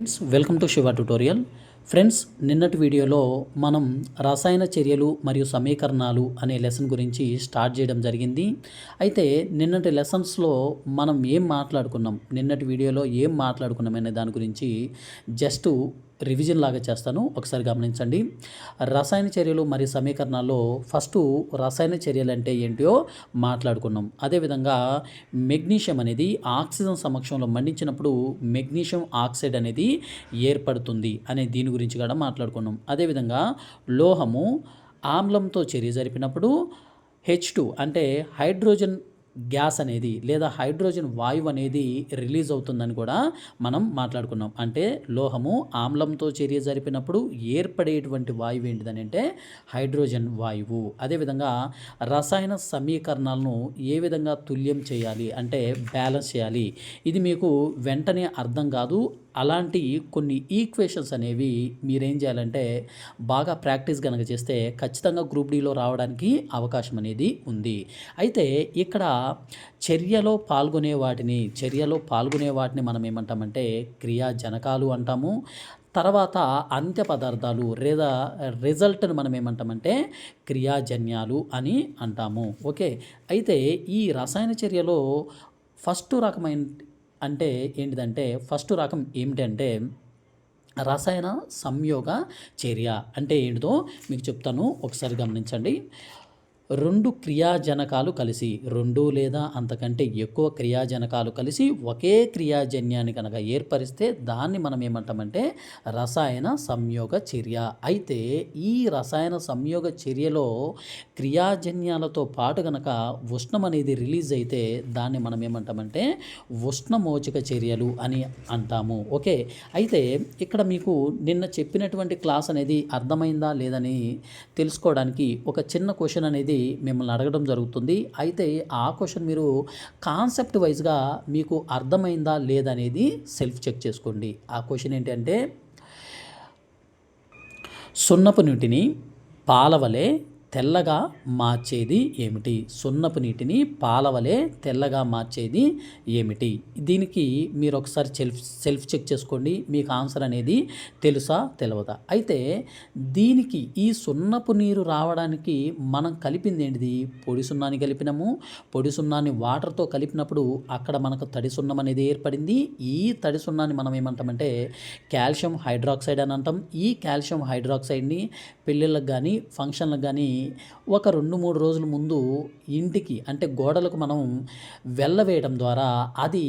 Friends welcome to Shiva tutorial friends నిన్నటి వీడియోలో మనం రసాయన చర్యలు మరియు సమీకరణాలు అనే లెసన్ గురించి స్టార్ట్ చేయడం జరిగింది. అయితే నిన్నటి లెసన్స్లో మనం ఏం మాట్లాడుకున్నాం? నిన్నటి వీడియోలో ఏం మాట్లాడుకున్నాం అనే దాని గురించి జస్ట్ రివిజన్ లాగా చేస్తాను. ఒకసారి గమనించండి. రసాయన చర్యలు మరియు సమీకరణాల్లో ఫస్ట్ రసాయన చర్యలు అంటే ఏంటో మాట్లాడుకున్నాం. అదేవిధంగా మెగ్నీషియం అనేది ఆక్సిజన్ సమక్షంలో మండించినప్పుడు మెగ్నీషియం ఆక్సైడ్ అనేది ఏర్పడుతుంది అనే దీని గురించి కూడా మాట్లాడుకున్నాం. అదేవిధంగా లోహము ఆమ్లంతో చర్య జరిపినప్పుడు హెచ్ టూ అంటే హైడ్రోజన్ గ్యాస్ అనేది లేదా హైడ్రోజన్ వాయువు అనేది రిలీజ్ అవుతుందని కూడా మనం మాట్లాడుకున్నాం. అంటే లోహము ఆమ్లంతో చర్య జరిపినప్పుడు ఏర్పడేటువంటి వాయువు ఏంటిదని అంటే హైడ్రోజన్ వాయువు. అదేవిధంగా రసాయన సమీకరణాలను ఏ విధంగా తుల్యం చేయాలి అంటే బ్యాలెన్స్ చేయాలి. ఇది మీకు వెంటనే అర్థం కాదు. అలాంటి కొన్ని ఈక్వేషన్స్ అనేవి మీరేం చేయాలంటే బాగా ప్రాక్టీస్ కనుక చేస్తే ఖచ్చితంగా గ్రూప్ డీలో రావడానికి అవకాశం అనేది ఉంది. అయితే ఇక్కడ చర్యలో పాల్గొనే వాటిని చర్యలో పాల్గొనే వాటిని మనం ఏమంటామంటే క్రియాజనకాలు అంటాము. తర్వాత అంత్య పదార్థాలు లేదా రిజల్ట్ని మనం ఏమంటామంటే క్రియాజన్యాలు అని అంటాము. ఓకే? అయితే ఈ రసాయన చర్యలో ఫస్ట్ రకమైన అంటే ఏంటిదంటే ఫస్ట్ రకం ఏమిటంటే రసాయన సంయోగ చర్య. అంటే ఏంటిదో మీకు చెప్తాను. ఒకసారి గమనించండి. రెండు క్రియాజనకాలు కలిసి రెండు లేదా అంతకంటే ఎక్కువ క్రియాజనకాలు కలిసి ఒకే క్రియాజన్యాన్ని కనుక ఏర్పరిస్తే దాన్ని మనం ఏమంటామంటే రసాయన సంయోగ చర్య. అయితే ఈ రసాయన సంయోగ చర్యలో క్రియాజన్యాలతో పాటు కనుక ఉష్ణం అనేది రిలీజ్ అయితే దాన్ని మనం ఏమంటామంటే ఉష్ణమోచక చర్యలు అని అంటాము. ఓకే? అయితే ఇక్కడ మీకు నిన్న చెప్పినటువంటి క్లాస్ అనేది అర్థమైందా లేదని తెలుసుకోవడానికి ఒక చిన్న క్వశ్చన్ అనేది మిమ్మల్ని అడగడం జరుగుతుంది. అయితే ఆ క్వశ్చన్ మీరు కాన్సెప్ట్ వైజ్గా మీకు అర్థమైందా లేదనేది సెల్ఫ్ చెక్ చేసుకోండి. ఆ క్వశ్చన్ ఏంటంటే సున్నపు నీటిని పాలవలే తెల్లగా మార్చేది ఏమిటి? సున్నపు నీటిని పాలవలే తెల్లగా మార్చేది ఏమిటి? దీనికి మీరు ఒకసారి సెల్ఫ్ సెల్ఫ్ చెక్ చేసుకోండి. మీకు ఆన్సర్ అనేది తెలుసా? తెలియదా అయితే దీనికి ఈ సున్నపు నీరు రావడానికి మనం కలిపింది ఏంటిది? పొడి సున్నాన్ని కలిపినాము. పొడి సున్నాన్ని వాటర్తో కలిపినప్పుడు అక్కడ మనకు తడి సున్నం అనేది ఏర్పడింది. ఈ తడి సున్నాన్ని మనం ఏమంటామంటే కాల్షియం హైడ్రాక్సైడ్ అని అంటాం. ఈ కాల్షియం హైడ్రాక్సైడ్ని పెళ్ళిళ్ళకి కానీ ఫంక్షన్లకు కానీ ఒక రెండు మూడు రోజుల ముందు ఇంటికి అంటే గోడలకు మనం వెళ్ళవేయడం ద్వారా అది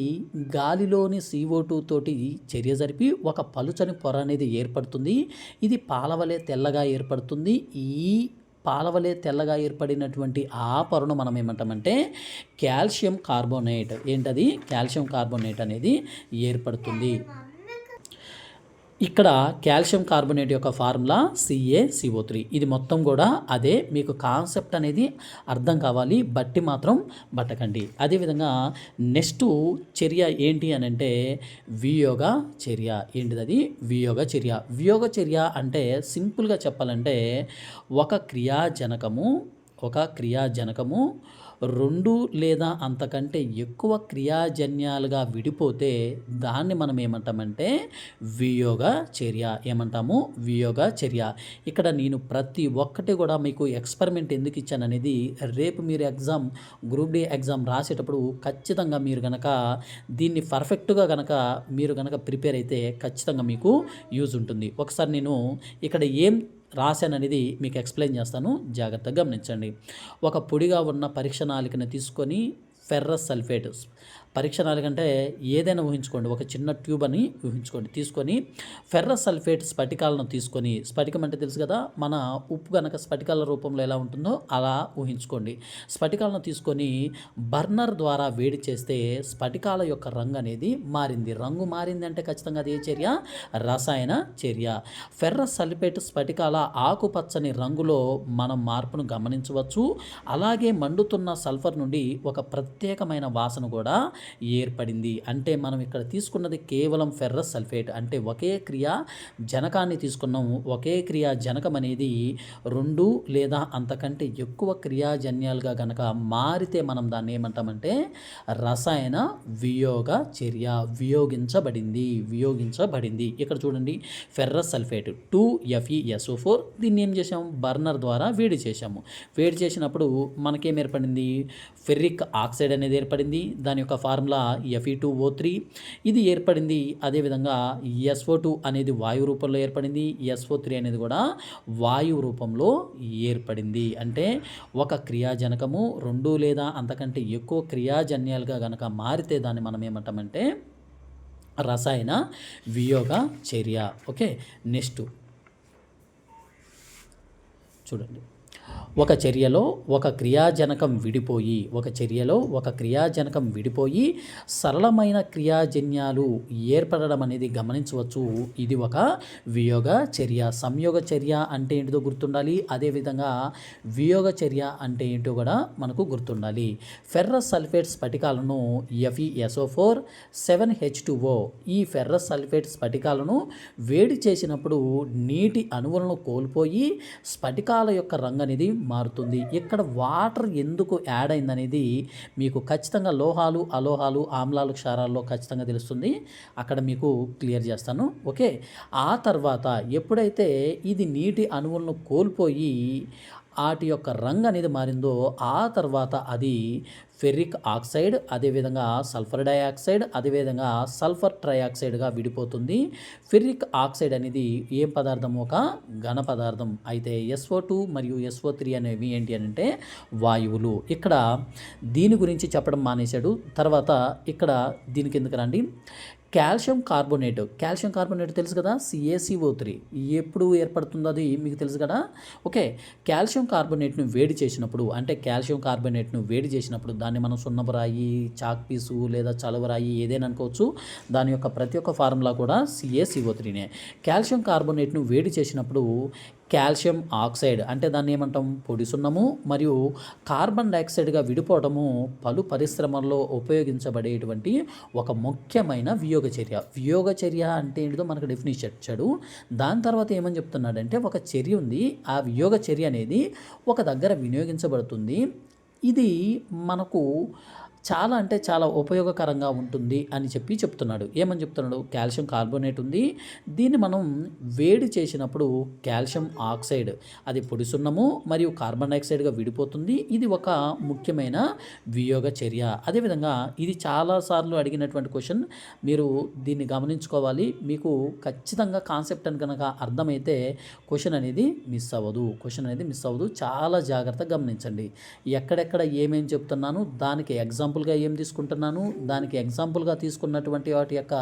గాలిలోని సీఓ టూ తోటి చర్య జరిపి ఒక పలుచని పొర అనేది ఏర్పడుతుంది. ఇది పాలవలే తెల్లగా ఏర్పడుతుంది. ఈ పాలవలే తెల్లగా ఏర్పడినటువంటి ఆ పొరను మనం ఏమంటామంటే కాల్షియం కార్బోనేట్. ఏంటది? కాల్షియం కార్బోనేట్ అనేది ఏర్పడుతుంది. ఇక్కడ కాల్షియం కార్బోనేట్ యొక్క formula C A C O three ఇది మొత్తం కూడా అదే మీకు కాన్సెప్ట్ అనేది అర్థం కావాలి. బట్టి మాత్రం బట్టకండి అదేవిధంగా నెక్స్ట్ చర్య ఏంటి అని అంటే వియోగ చర్య. ఏంటిది అది వియోగ చర్య. వియోగ చర్య అంటే సింపుల్గా చెప్పాలంటే ఒక క్రియాజనకము ఒక క్రియాజనకము రెండు లేదా అంతకంటే ఎక్కువ క్రియాజన్యాలుగా విడిపోతే దాన్ని మనం ఏమంటామంటే వియోగ చర్య. ఏమంటాము? వియోగ చర్య. ఇక్కడ నేను ప్రతి ఒక్కటి కూడా మీకు ఎక్స్పెరిమెంట్ ఎందుకు ఇచ్చాననేది రేపు మీరు ఎగ్జామ్ గ్రూప్ డి ఎగ్జామ్ రాసేటప్పుడు ఖచ్చితంగా మీరు కనుక దీన్ని పర్ఫెక్ట్గా కనుక మీరు కనుక ప్రిపేర్ అయితే ఖచ్చితంగా మీకు యూజ్ ఉంటుంది. ఒకసారి నేను ఇక్కడ ఏం రాశాననేది మీకు ఎక్స్ప్లెయిన్ చేస్తాను. జాగ్రత్తగా గమనించండి. ఒక పొడిగా ఉన్న పరీక్ష నాలికను తీసుకొని ఫెర్రస్ సల్ఫేట్ పరీక్ష నాలుగంటే ఏదైనా ఊహించుకోండి. ఒక చిన్న ట్యూబ్ అని ఊహించుకోండి. తీసుకొని ఫెర్రస్ సల్ఫేట్ స్ఫటికాలను తీసుకొని స్ఫటికం అంటే తెలుసు కదా మన ఉప్పు కనుక స్ఫటికాల రూపంలో ఎలా ఉంటుందో అలా ఊహించుకోండి. స్ఫటికాలను తీసుకొని బర్నర్ ద్వారా వేడి చేస్తే స్ఫటికాల యొక్క రంగు అనేది మారింది. రంగు మారింది అంటే ఖచ్చితంగా అది ఏ చర్య? రసాయన చర్య. ఫెర్రస్ సల్ఫేట్ స్ఫటికాల ఆకుపచ్చని రంగులో మనం మార్పును గమనించవచ్చు. అలాగే మండుతున్న సల్ఫర్ నుండి ఒక ప్రత్యేకమైన వాసన కూడా ఏర్పడింది. అంటే మనం ఇక్కడ తీసుకున్నది కేవలం ఫెర్రస్ సల్ఫేట్. అంటే ఒకే క్రియ జనకాన్ని తీసుకున్నాం. ఒకే క్రియా జనకం అనేది రెండు లేదా అంతకంటే ఎక్కువ క్రియాజన్యాలుగా గనక మారితే మనం దాన్ని ఏమంటామంటే రసాయన వియోగ చర్య వియోగించబడింది వియోగించబడింది. ఇక్కడ చూడండి ferrous sulphate two F E S O four. దీన్ని ఏం చేసాము బర్నర్ ద్వారా వేడి చేసాము వేడి చేసినప్పుడు మనకేం ఏర్పడింది? ఫెర్రిక్ ఆక్సైడ్ అనేది ఏర్పడింది. దాని యొక్క formula F E two O three ఇది ఏర్పడింది అదేవిధంగా ఎస్ఓ టూ అనేది వాయు రూపంలో ఏర్పడింది. ఎస్ఓ త్రీ అనేది కూడా వాయువు రూపంలో ఏర్పడింది. అంటే ఒక క్రియాజనకము రెండు లేదా అంతకంటే ఎక్కువ క్రియాజన్యాలుగా గనక మారితే దాన్ని మనం ఏమంటామంటే రసాయన వియోగ చర్య. ఓకే? నెక్స్ట్. చూడండి. ఒక చర్యలో ఒక క్రియాజనకం విడిపోయి ఒక చర్యలో ఒక క్రియాజనకం విడిపోయి సరళమైన క్రియాజన్యాలు ఏర్పడడం అనేది గమనించవచ్చు. ఇది ఒక వియోగ చర్య. సంయోగ చర్య అంటే ఏంటిదో గుర్తుండాలి. అదేవిధంగా వియోగ చర్య అంటే ఏంటో కూడా మనకు గుర్తుండాలి. Ferrous sulphate స్ఫటికాలను F E S O four seven H O ఈ ఫెర్రస్ సల్ఫేట్ స్ఫటికాలను వేడి చేసినప్పుడు నీటి అణువులను కోల్పోయి స్ఫటికాల యొక్క రంగు అనేది మారుతుంది. ఇక్కడ వాటర్ ఎందుకు యాడ్ అయిందనేది మీకు ఖచ్చితంగా లోహాలు అలోహాలు ఆమ్లాలు క్షారాల్లో ఖచ్చితంగా తెలుస్తుంది. అక్కడ మీకు క్లియర్ చేస్తాను. ఓకే? ఆ తర్వాత ఎప్పుడైతే ఇది నీటి అణువులను కోల్పోయి వాటి యొక్క రంగు అనేది మారిందో ఆ తర్వాత అది ఫెర్రిక్ ఆక్సైడ్ అదేవిధంగా సల్ఫర్ డయాక్సైడ్ అదేవిధంగా సల్ఫర్ ట్రైఆక్సైడ్గా విడిపోతుంది. ఫెర్రిక్ ఆక్సైడ్ అనేది ఏం పదార్థం? ఒక ఘన పదార్థం. అయితే ఎస్ఓ టూ మరియు ఎస్ఓ త్రీ అనేవి ఏంటి అని అంటే వాయువులు. ఇక్కడ దీని గురించి చెప్పడం మానేశాడు. తర్వాత ఇక్కడ దీని ఎందుకు రండి? Calcium carbonate. కాల్షియం కార్బోనేట్ తెలుసు కదా? సిఏసిఓ త్రీ ఎప్పుడు ఏర్పడుతుందో అది మీకు తెలుసు కదా? ఓకే. కాల్షియం కార్బోనేట్ను వేడి చేసినప్పుడు అంటే కాల్షియం కార్బోనేట్ను వేడి చేసినప్పుడు దాన్ని మనం సున్నబరాయి చాక్ పీసు లేదా చలవరాయి ఏదైనా అనుకోవచ్చు. దాని యొక్క ప్రతి ఒక్క ఫార్ములా కూడా సిఏసిఓ త్రీనే కాల్షియం కార్బోనేట్ను వేడి చేసినప్పుడు కాల్షియం ఆక్సైడ్ అంటే దాన్ని ఏమంటాం? పొడి సున్నము మరియు కార్బన్ డైఆక్సైడ్గా విడిపోవడము పలు పరిశ్రమల్లో ఉపయోగించబడేటువంటి ఒక ముఖ్యమైన వియోగ చర్య వియోగ చర్య అంటే ఏంటిదో మనకు డెఫినేషన్ ఇచ్చాడు. దాని తర్వాత ఏమని చెప్తున్నాడంటే ఒక చర్య ఉంది. ఆ వియోగ చర్య అనేది ఒక దగ్గర వినియోగించబడుతుంది. ఇది మనకు చాలా అంటే చాలా ఉపయోగకరంగా ఉంటుంది అని చెప్పి చెప్తున్నాడు. ఏమని చెప్తున్నాడు? కాల్షియం కార్బోనేట్ ఉంది. దీన్ని మనం వేడి చేసినప్పుడు కాల్షియం ఆక్సైడ్ అది పొడి సున్నము మరియు కార్బన్ డైఆక్సైడ్గా విడిపోతుంది. ఇది ఒక ముఖ్యమైన వియోగ చర్య. అదేవిధంగా ఇది చాలాసార్లు అడిగినటువంటి క్వశ్చన్. మీరు దీన్ని గమనించుకోవాలి. మీకు ఖచ్చితంగా కాన్సెప్ట్ అని కనుక అర్థమైతే క్వశ్చన్ అనేది మిస్ అవ్వదు. క్వశ్చన్ అనేది మిస్ అవ్వదు. చాలా జాగ్రత్తగా గమనించండి. ఎక్కడెక్కడ ఏమేమి చెప్తున్నాను దానికి ఎగ్జామ్ ఎగ్జాంపుల్గా ఏం తీసుకుంటున్నాను? దానికి ఎగ్జాంపుల్గా తీసుకున్నటువంటి వాటి యొక్క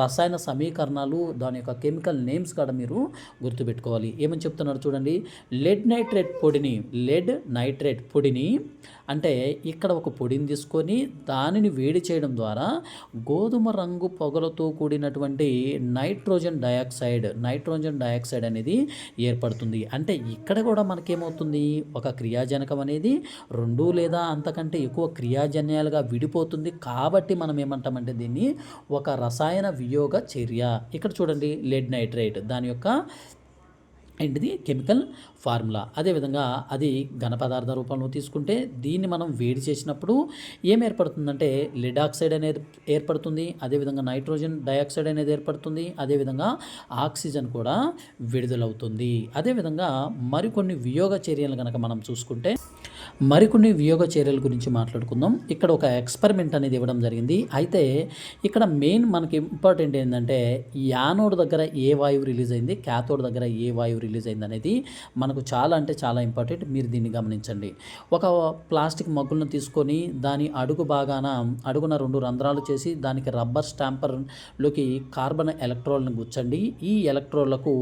రసాయన సమీకరణాలు దాని యొక్క కెమికల్ నేమ్స్ కూడా మీరు గుర్తుపెట్టుకోవాలి. ఏమని చెప్తున్నారు చూడండి? లెడ్ నైట్రేట్ పొడిని లెడ్ నైట్రేట్ పొడిని అంటే ఇక్కడ ఒక పొడిని తీసుకొని దానిని వేడి చేయడం ద్వారా గోధుమ రంగు పొగలతో కూడినటువంటి నైట్రోజన్ డయాక్సైడ్ నైట్రోజన్ డయాక్సైడ్ అనేది ఏర్పడుతుంది. అంటే ఇక్కడ కూడా మనకేమవుతుంది? ఒక క్రియాజనకం అనేది రెండు లేదా అంతకంటే ఎక్కువ క్రియాజన్యాలుగా విడిపోతుంది. కాబట్టి మనం ఏమంటామంటే దీన్ని ఒక రసాయన వియోగ చర్య. ఇక్కడ చూడండి లెడ్ నైట్రేట్ దాని యొక్క ఏంటిది? కెమికల్ ఫార్ములా అదేవిధంగా అది ఘన పదార్థ రూపంలో తీసుకుంటే దీన్ని మనం వేడి చేసినప్పుడు ఏం ఏర్పడుతుందంటే లెడ్ ఆక్సైడ్ అనేది ఏర్పడుతుంది. అదేవిధంగా నైట్రోజన్ డయాక్సైడ్ అనేది ఏర్పడుతుంది. అదేవిధంగా ఆక్సిజన్ కూడా విడుదలవుతుంది. అదేవిధంగా మరికొన్ని వియోగ చర్యలు కనుక మనం చూసుకుంటే మరికొన్ని వియోగ చర్యల గురించి మాట్లాడుకుందాం. ఇక్కడ ఒక ఎక్స్పెరిమెంట్ అనేది ఇవ్వడం జరిగింది. అయితే ఇక్కడ మెయిన్ మనకి ఇంపార్టెంట్ ఏంటంటే యానోడ్ దగ్గర ఏ వాయువు రిలీజ్ అయింది క్యాథోడ్ దగ్గర ఏ వాయువు రిలీజ్ అయింది అనేది మనకు చాలా అంటే చాలా ఇంపార్టెంట్ మీరు దీన్ని గమనించండి. ఒక ప్లాస్టిక్ మగ్గులను తీసుకొని దాని అడుగు భాగాన అడుగున రెండు రంధ్రాలు చేసి దానికి రబ్బర్ స్టాంపర్లోకి కార్బన్ ఎలక్ట్రోల్ని గుచ్చండి. ఈ ఎలక్ట్రోళ్ళకు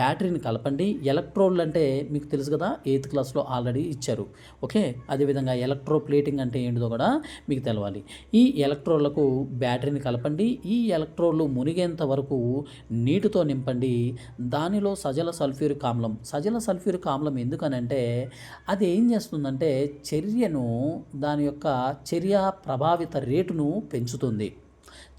బ్యాటరీని కలపండి. ఎలక్ట్రోడ్లు అంటే మీకు తెలుసు కదా ఎయిత్ క్లాస్లో ఆల్రెడీ ఇచ్చారు. ఓకే? అదేవిధంగా ఎలక్ట్రో ప్లేటింగ్ అంటే ఏంటిదో కూడా మీకు తెలవాలి. ఈ ఎలక్ట్రోలకు బ్యాటరీని కలపండి. ఈ ఎలక్ట్రోలు మునిగేంత వరకు నీటితో నింపండి. దానిలో సజల సల్ఫ్యూరిక్ ఆమ్లం. సజల సల్ఫ్యూరిక్ ఆమ్లం ఎందుకనంటే అది ఏం చేస్తుందంటే చర్యను దాని యొక్క చర్య ప్రభావిత రేటును పెంచుతుంది.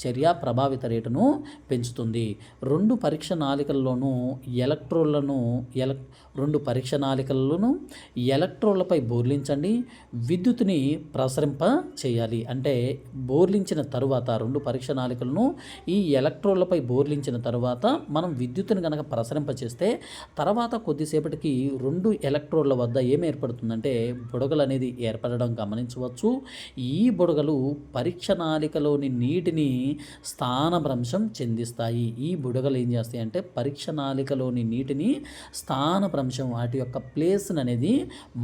చర్య ప్రభావిత రేటును పెంచుతుంది. రెండు పరీక్ష నాళికల్లోనూ ఎలక్ట్రోళ్ళను ఎలక్ రెండు పరీక్ష నాళికలను ఎలక్ట్రోళ్ళపై బోర్లించండి విద్యుత్ని ప్రసరింప చేయాలి. అంటే బోర్లించిన తరువాత రెండు పరీక్ష నాళికలను ఈ ఎలక్ట్రోళ్ళపై బోర్లించిన తరువాత మనం విద్యుత్తుని కనుక ప్రసరింప చేస్తే తర్వాత కొద్దిసేపటికి రెండు ఎలక్ట్రోడ్ల వద్ద ఏం ఏర్పడుతుందంటే బుడగలు అనేది ఏర్పడడం గమనించవచ్చు. ఈ బుడగలు పరీక్ష నాళికలోని నీటిని స్థానభ్రంశం చెందిస్తాయి. ఈ బుడగలు ఏం చేస్తాయి అంటే పరీక్ష నాళికలోని నీటిని స్థానభ్రంశం వాటి యొక్క ప్లేస్ని అనేది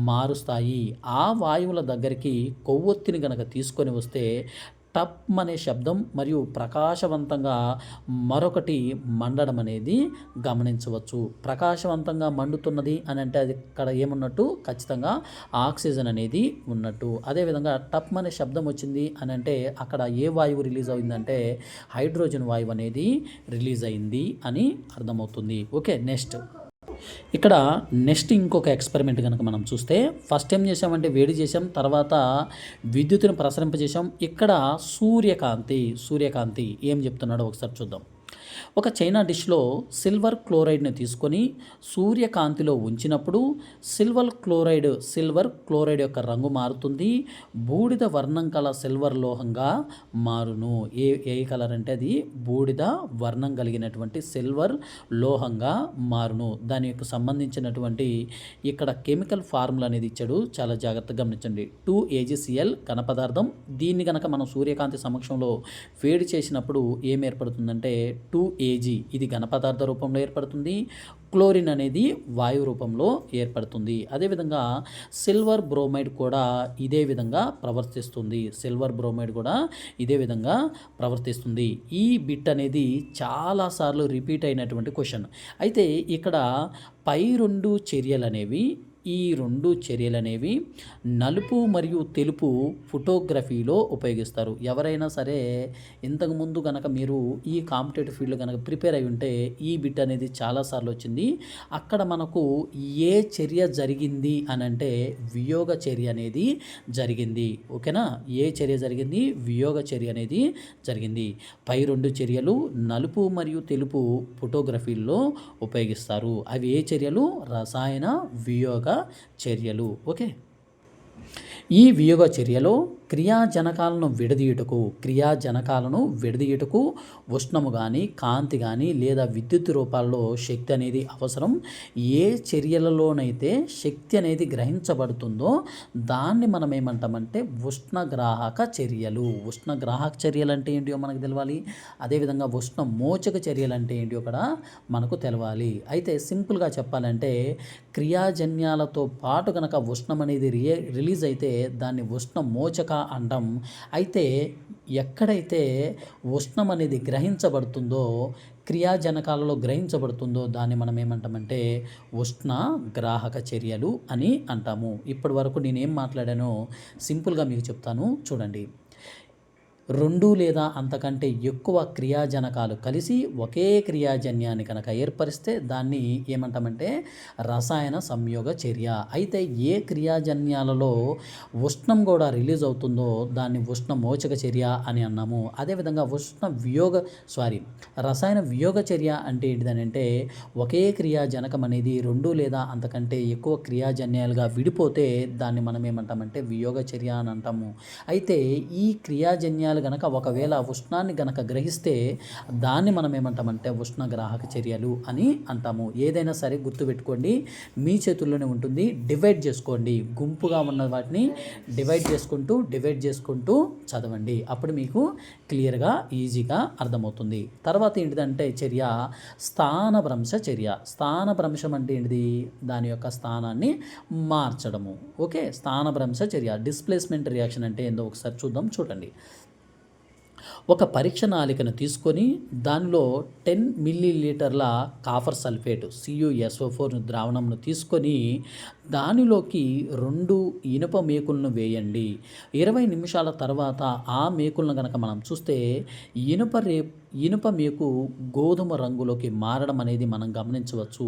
మారుస్తాయి. ఆ వాయువుల దగ్గరికి కొవ్వొత్తిని గనక తీసుకొని వస్తే టప్ అనే శబ్దం మరియు ప్రకాశవంతంగా మరొకటి మండడం అనేది గమనించవచ్చు. ప్రకాశవంతంగా మండుతున్నది అని అంటే అది ఇక్కడ ఏమున్నట్టు? ఖచ్చితంగా ఆక్సిజన్ అనేది ఉన్నట్టు. అదేవిధంగా టప్ అనే శబ్దం వచ్చింది అని అంటే అక్కడ ఏ వాయువు రిలీజ్ అయిందంటే హైడ్రోజన్ వాయువు అనేది రిలీజ్ అయింది అని అర్థమవుతుంది. Okay next. ఇక్కడ నెక్స్ట్ ఇంకొక ఎక్స్పెరిమెంట్ కనుక మనం చూస్తే ఫస్ట్ ఏం చేసామంటే వేడి చేసాం తర్వాత విద్యుత్తును ప్రసరింపజేసాం ఇక్కడ సూర్యకాంతి సూర్యకాంతి ఏం చెప్తున్నాడో ఒకసారి చూద్దాం. ఒక చైనా డిష్లో సిల్వర్ క్లోరైడ్ని తీసుకొని సూర్యకాంతిలో ఉంచినప్పుడు సిల్వర్ క్లోరైడ్ సిల్వర్ క్లోరైడ్ యొక్క రంగు మారుతుంది. బూడిద వర్ణం కల సిల్వర్ లోహంగా మారును. ఏ ఏ కలర్ అంటే అది? బూడిద వర్ణం కలిగినటువంటి సిల్వర్ లోహంగా మారును. దాని యొక్క సంబంధించినటువంటి ఇక్కడ కెమికల్ ఫార్ములా అనేది ఇచ్చాడు. చాలా జాగ్రత్తగా గమనించండి. టూ ఏజీసీఎల్ ఘన పదార్థం. దీన్ని కనుక మనం సూర్యకాంతి సమక్షంలో వేడి చేసినప్పుడు ఏం ఏర్పడుతుందంటే టూ ఏజీ ఇది ఘనపదార్థ రూపంలో ఏర్పడుతుంది. క్లోరిన్ అనేది వాయు రూపంలో ఏర్పడుతుంది. అదేవిధంగా సిల్వర్ బ్రోమైడ్ కూడా ఇదే విధంగా ప్రవర్తిస్తుంది. సిల్వర్ బ్రోమైడ్ కూడా ఇదే విధంగా ప్రవర్తిస్తుంది. ఈ బిట్ అనేది చాలాసార్లు రిపీట్ అయినటువంటి క్వశ్చన్. అయితే ఇక్కడ పై రెండు చర్యలు అనేవి ఈ రెండు చర్యలు అనేవి నలుపు మరియు తెలుపు ఫోటోగ్రఫీలో ఉపయోగిస్తారు. ఎవరైనా సరే ఇంతకుముందు కనుక మీరు ఈ కాంపిటేటివ్ ఫీల్డ్ కనుక ప్రిపేర్ అయి ఉంటే ఈ బిట్ అనేది చాలాసార్లు వచ్చింది. అక్కడ మనకు ఏ చర్య జరిగింది అని అంటే వియోగ చర్య అనేది జరిగింది. ఓకేనా? ఏ చర్య జరిగింది? వియోగ చర్య అనేది జరిగింది. పై రెండు చర్యలు నలుపు మరియు తెలుపు ఫోటోగ్రఫీల్లో ఉపయోగిస్తారు. అవి ఏ చర్యలు? రసాయన వియోగ చర్యలు. ఓకే? ఈ వియోగ చర్యలో క్రియాజనకాలను విడదీయుటకు క్రియాజనకాలను విడదీయుటకు ఉష్ణము కానీ కాంతి కానీ లేదా విద్యుత్ రూపాల్లో శక్తి అనేది అవసరం. ఏ చర్యలలోనైతే శక్తి అనేది గ్రహించబడుతుందో దాన్ని మనం ఏమంటామంటే ఉష్ణగ్రాహక చర్యలు. ఉష్ణగ్రాహక చర్యలు అంటే ఏంటియో మనకు తెలవాలి. అదేవిధంగా ఉష్ణ మోచక చర్యలు అంటే ఏంటియో కూడా మనకు తెలవాలి. అయితే సింపుల్గా చెప్పాలంటే క్రియాజన్యాలతో పాటు కనుక ఉష్ణం అనేది రిలీజ్ అయితే దాన్ని ఉష్ణ మోచక అంటాం అయితే ఎక్కడైతే ఉష్ణం అనేది గ్రహించబడుతుందో క్రియాజనకాలలో గ్రహించబడుతుందో దాన్ని మనం ఏమంటామంటే ఉష్ణ గ్రాహక చర్యలు అని అంటాము. ఇప్పటి వరకు నేనేం మాట్లాడానో సింపుల్గా మీకు చెప్తాను. చూడండి. రెండు లేదా అంతకంటే ఎక్కువ క్రియాజనకాలు కలిసి ఒకే క్రియాజన్యాన్ని కనుక ఏర్పరిస్తే దాన్ని ఏమంటామంటే రసాయన సంయోగ చర్య. అయితే ఏ క్రియాజన్యాలలో ఉష్ణం కూడా రిలీజ్ అవుతుందో దాన్ని ఉష్ణ మోచక చర్య అని అన్నాము. అదేవిధంగా ఉష్ణ వియోగ సారీ రసాయన వియోగ చర్య అంటే ఏంటిదనంటే ఒకే క్రియాజనకం అనేది రెండు లేదా అంతకంటే ఎక్కువ క్రియాజన్యాలుగా విడిపోతే దాన్ని మనం ఏమంటామంటే వియోగ చర్య అని అంటాము. అయితే ఈ క్రియాజన్యాలు గనక ఒకవేళ ఉష్ణాన్ని గనక గ్రహిస్తే దాన్ని మనం ఏమంటామంటే ఉష్ణ గ్రాహక చర్యలు అని అంటాము. ఏదైనా సరే గుర్తుపెట్టుకోండి మీ చేతుల్లోనే ఉంటుంది. డివైడ్ చేసుకోండి. గుంపుగా ఉన్న వాటిని డివైడ్ చేసుకుంటూ డివైడ్ చేసుకుంటూ చదవండి. అప్పుడు మీకు క్లియర్గా ఈజీగా అర్థమవుతుంది. తర్వాత ఏంటిదంటే చర్య స్థానభ్రంశ చర్య. స్థానభ్రంశం అంటే ఏంటిది? దాని యొక్క స్థానాన్ని మార్చడము. ఓకే? స్థానభ్రంశ చర్య. డిస్ప్లేస్మెంట్ రియాక్షన్ అంటే ఏందో ఒకసారి చూద్దాం. చూడండి. ఒక పరీక్ష నాళికను తీసుకొని దానిలో టెన్ మిల్లీ లీటర్ల copper sulphate C U S O four ద్రావణంను తీసుకొని దానిలోకి రెండు ఇనుప మేకులను వేయండి. ఇరవై నిమిషాల తర్వాత ఆ మేకులను కనుక మనం చూస్తే ఇనుప రే ఇనుప మేకు గోధుమ రంగులోకి మారడం అనేది మనం గమనించవచ్చు.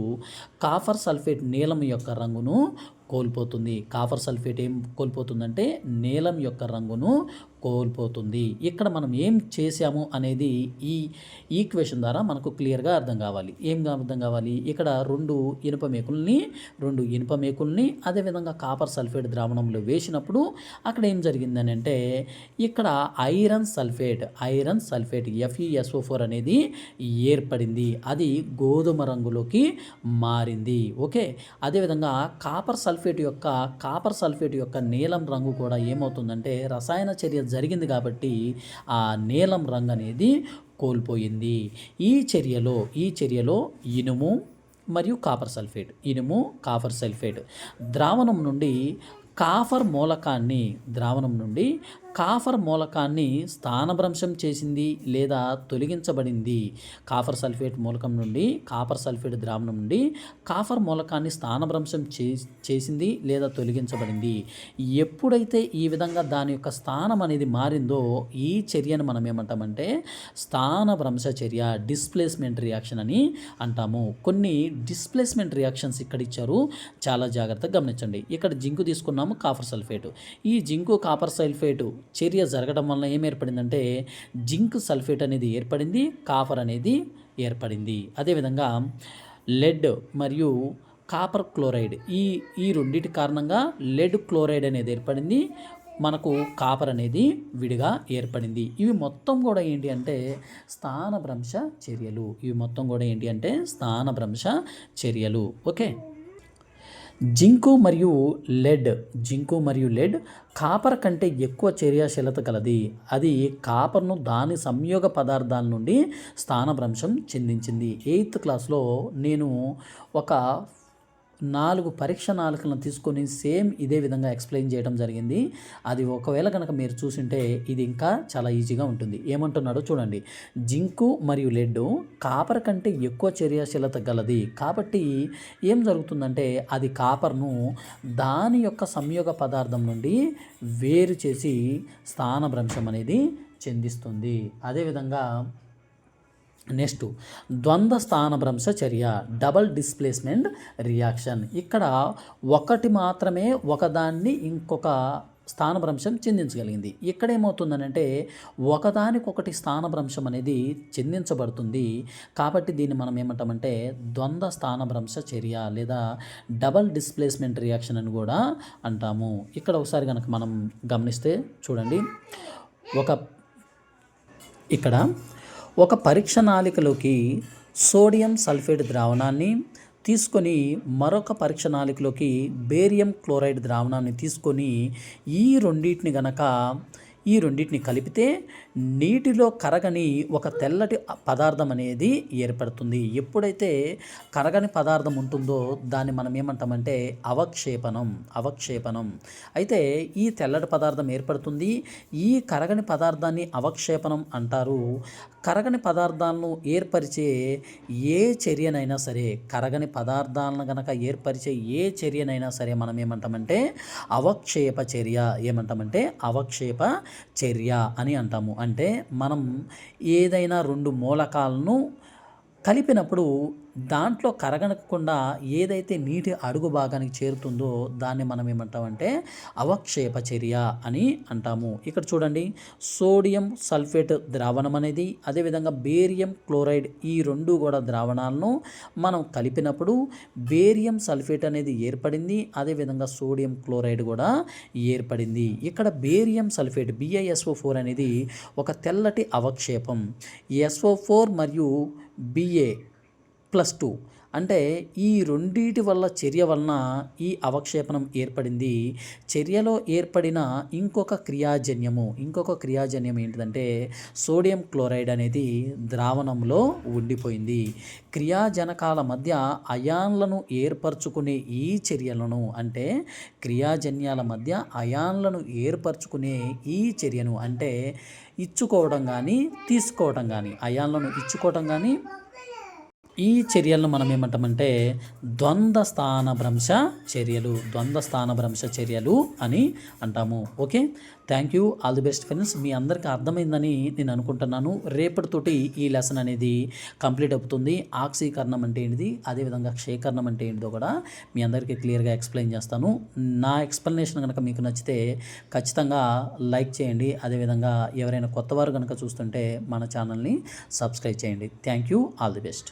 కాఫర్ సల్ఫేట్ నీలం యొక్క రంగును కోల్పోతుంది. కాఫర్ సల్ఫేట్ ఏం కోల్పోతుందంటే నీలం యొక్క రంగును కోల్పోతుంది. ఇక్కడ మనం ఏం చేసాము అనేది ఈ ఈక్వేషన్ ద్వారా మనకు క్లియర్గా అర్థం కావాలి. ఏం అర్థం కావాలి? ఇక్కడ రెండు ఇనుప మేకుల్ని రెండు ఇనుప మేకుల్ని అదేవిధంగా కాపర్ సల్ఫేట్ ద్రావణంలో వేసినప్పుడు అక్కడ ఏం జరిగిందని అంటే ఇక్కడ iron sulphate iron sulphate F E S O four అనేది ఏర్పడింది. అది గోధుమ రంగులోకి మారింది. ఓకే? అదేవిధంగా కాపర్ సల్ఫేట్ సల్ఫేట్ యొక్క కాపర్ సల్ఫేట్ యొక్క నీలం రంగు కూడా ఏమవుతుందంటే రసాయన చర్య జరిగింది కాబట్టి ఆ నీలం రంగు అనేది కోల్పోయింది. ఈ చర్యలో ఈ చర్యలో ఇనుము మరియు కాపర్ సల్ఫేట్ ఇనుము కాపర్ సల్ఫేట్. ద్రావణం నుండి కాఫర్ మూలకాన్ని ద్రావణం నుండి కాఫర్ మూలకాన్ని స్థానభ్రంశం చేసింది లేదా తొలగించబడింది. కాఫర్ సల్ఫేట్ మూలకం నుండి కాపర్ సల్ఫేట్ ద్రావణం నుండి కాఫర్ మూలకాన్ని స్థానభ్రంశం చే చేసింది లేదా తొలగించబడింది. ఎప్పుడైతే ఈ విధంగా దాని యొక్క స్థానం అనేది మారిందో ఈ చర్యను మనం ఏమంటామంటే స్థానభ్రంశ చర్య డిస్ప్లేస్మెంట్ రియాక్షన్ అని అంటాము. కొన్ని డిస్ప్లేస్మెంట్ రియాక్షన్స్ ఇక్కడ ఇచ్చారు. చాలా జాగ్రత్తగా గమనించండి. ఇక్కడ జింకు తీసుకున్నాము కాఫర్ సల్ఫేట్. ఈ జింకు కాపర్ సల్ఫేటు చర్య జరగడం వలన ఏం ఏర్పడిందంటే జింక్ సల్ఫేట్ అనేది ఏర్పడింది కాపర్ అనేది ఏర్పడింది. అదేవిధంగా లెడ్ మరియు కాపర్ క్లోరైడ్. ఈ ఈ రెండింటి కారణంగా లెడ్ క్లోరైడ్ అనేది ఏర్పడింది మనకు కాపర్ అనేది విడిగా ఏర్పడింది. ఇవి మొత్తం కూడా ఏంటి అంటే స్థానభ్రంశ చర్యలు. ఇవి మొత్తం కూడా ఏంటి అంటే స్థానభ్రంశ చర్యలు. ఓకే? జింకు మరియు లెడ్. జింకు మరియు లెడ్ కాపర్ కంటే ఎక్కువ చర్యాశీలత కలది. అది కాపర్ను దాని సంయోగ పదార్థాల నుండి స్థానభ్రంశం చెందించింది. ఎయిత్ క్లాస్లో నేను ఒక నాలుగు పరీక్ష నాలుకలను తీసుకొని సేమ్ ఇదే విధంగా ఎక్స్ప్లెయిన్ చేయడం జరిగింది. అది ఒకవేళ కనుక మీరు చూసింటే ఇది ఇంకా చాలా ఈజీగా ఉంటుంది. ఏమంటున్నాడో చూడండి. జింకు మరియు లెడ్ కాపర్ కంటే ఎక్కువ చర్యాశీలత గలది. కాబట్టి ఏం జరుగుతుందంటే అది కాపర్ను దాని యొక్క సంయోగ పదార్థం నుండి వేరు చేసి స్థానభ్రంశం అనేది చెందిస్తుంది. అదేవిధంగా నెక్స్ట్ ద్వంద్వ స్థానభ్రంశ చర్య డబల్ డిస్ప్లేస్మెంట్ రియాక్షన్ ఇక్కడ ఒకటి మాత్రమే ఒకదాన్ని ఇంకొక స్థానభ్రంశం చెందించగలిగింది ఇక్కడ ఏమవుతుందనంటే ఒకదానికొకటి స్థానభ్రంశం అనేది చెందించబడుతుంది కాబట్టి దీన్ని మనం ఏమంటామంటే ద్వంద్వ స్థానభ్రంశ చర్య లేదా డబల్ డిస్ప్లేస్మెంట్ రియాక్షన్ అని కూడా అంటాము. ఇక్కడ ఒకసారి కనుక మనం గమనిస్తే చూడండి. ఒక ఇక్కడ ఒక పరీక్ష నాళికలోకి సోడియం సల్ఫేట్ ద్రావణాన్ని తీసుకొని మరొక పరీక్ష నాళికలోకి బేరియం క్లోరైడ్ ద్రావణాన్ని తీసుకొని ఈ రెండింటిని గనక ఈ రెండింటిని కలిపితే నీటిలో కరగని ఒక తెల్లటి పదార్థం అనేది ఏర్పడుతుంది. ఎప్పుడైతే కరగని పదార్థం ఉంటుందో దాన్ని మనం ఏమంటామంటే అవక్షేపణం అవక్షేపణం. అయితే ఈ తెల్లటి పదార్థం ఏర్పడుతుంది. ఈ కరగని పదార్థాన్ని అవక్షేపణం అంటారు. కరగని పదార్థాలను ఏర్పరిచే ఏ చర్యనైనా సరే కరగని పదార్థాలను గనక ఏర్పరిచే ఏ చర్యనైనా సరే మనం ఏమంటామంటే అవక్షేప చర్య. ఏమంటామంటే అవక్షేప చర్య అని అంటాము. అంటే మనం ఏదైనా రెండు మూలకాలను కలిపినప్పుడు దాంట్లో కరగనకుండా ఏదైతే నీటి అడుగు భాగానికి చేరుతుందో దాన్ని మనం ఏమంటామంటే అవక్షేప చర్య అని అంటాము. ఇక్కడ చూడండి సోడియం సల్ఫేట్ ద్రావణం అనేది అదేవిధంగా బేరియం క్లోరైడ్ ఈ రెండు కూడా ద్రావణాలను మనం కలిపినప్పుడు బేరియం సల్ఫేట్ అనేది ఏర్పడింది అదేవిధంగా సోడియం క్లోరైడ్ కూడా ఏర్పడింది. ఇక్కడ బేరియం సల్ఫేట్ బిఐఎస్ఓ ఫోర్ అనేది ఒక తెల్లటి అవక్షేపం. ఎస్ఓ ఫోర్ మరియు ಬಿ ಎ ಪ್ಲಸ್ ಟು అంటే ఈ రెండిటి వల్ల చర్య వలన ఈ అవక్షేపణం ఏర్పడింది. చర్యలో ఏర్పడిన ఇంకొక క్రియాజన్యము ఇంకొక క్రియాజన్యం ఏంటిదంటే సోడియం క్లోరైడ్ అనేది ద్రావణంలో ఉండిపోయింది. క్రియాజనకాల మధ్య అయాన్లను ఏర్పరచుకునే ఈ చర్యలను అంటే క్రియాజన్యాల మధ్య అయాన్లను ఏర్పరచుకునే ఈ చర్యను అంటే ఇచ్చుకోవడం కానీ తీసుకోవడం కానీ అయాన్లను ఇచ్చుకోవడం కానీ ఈ చర్యలను మనం ఏమంటామంటే ద్వంద్వ స్థాన భ్రంశ చర్యలు ద్వంద్వ స్థాన భ్రంశ చర్యలు అని అంటాము. Okay? Thank you all the best friends మీ అందరికీ అర్థమైందని నేను అనుకుంటున్నాను. రేపటితోటి ఈ లెసన్ అనేది కంప్లీట్ అవుతుంది. ఆక్సీకరణం అంటే ఏంటిది? అదేవిధంగా క్షేకరణం అంటే ఏంటిదో కూడా మీ అందరికీ క్లియర్గా ఎక్స్ప్లెయిన్ చేస్తాను. నా ఎక్స్ప్లెనేషన్ కనుక మీకు నచ్చితే ఖచ్చితంగా లైక్ చేయండి. అదేవిధంగా ఎవరైనా కొత్తవారు కనుక చూస్తుంటే మన ఛానల్ని సబ్స్క్రైబ్ చేయండి. Thank you all the best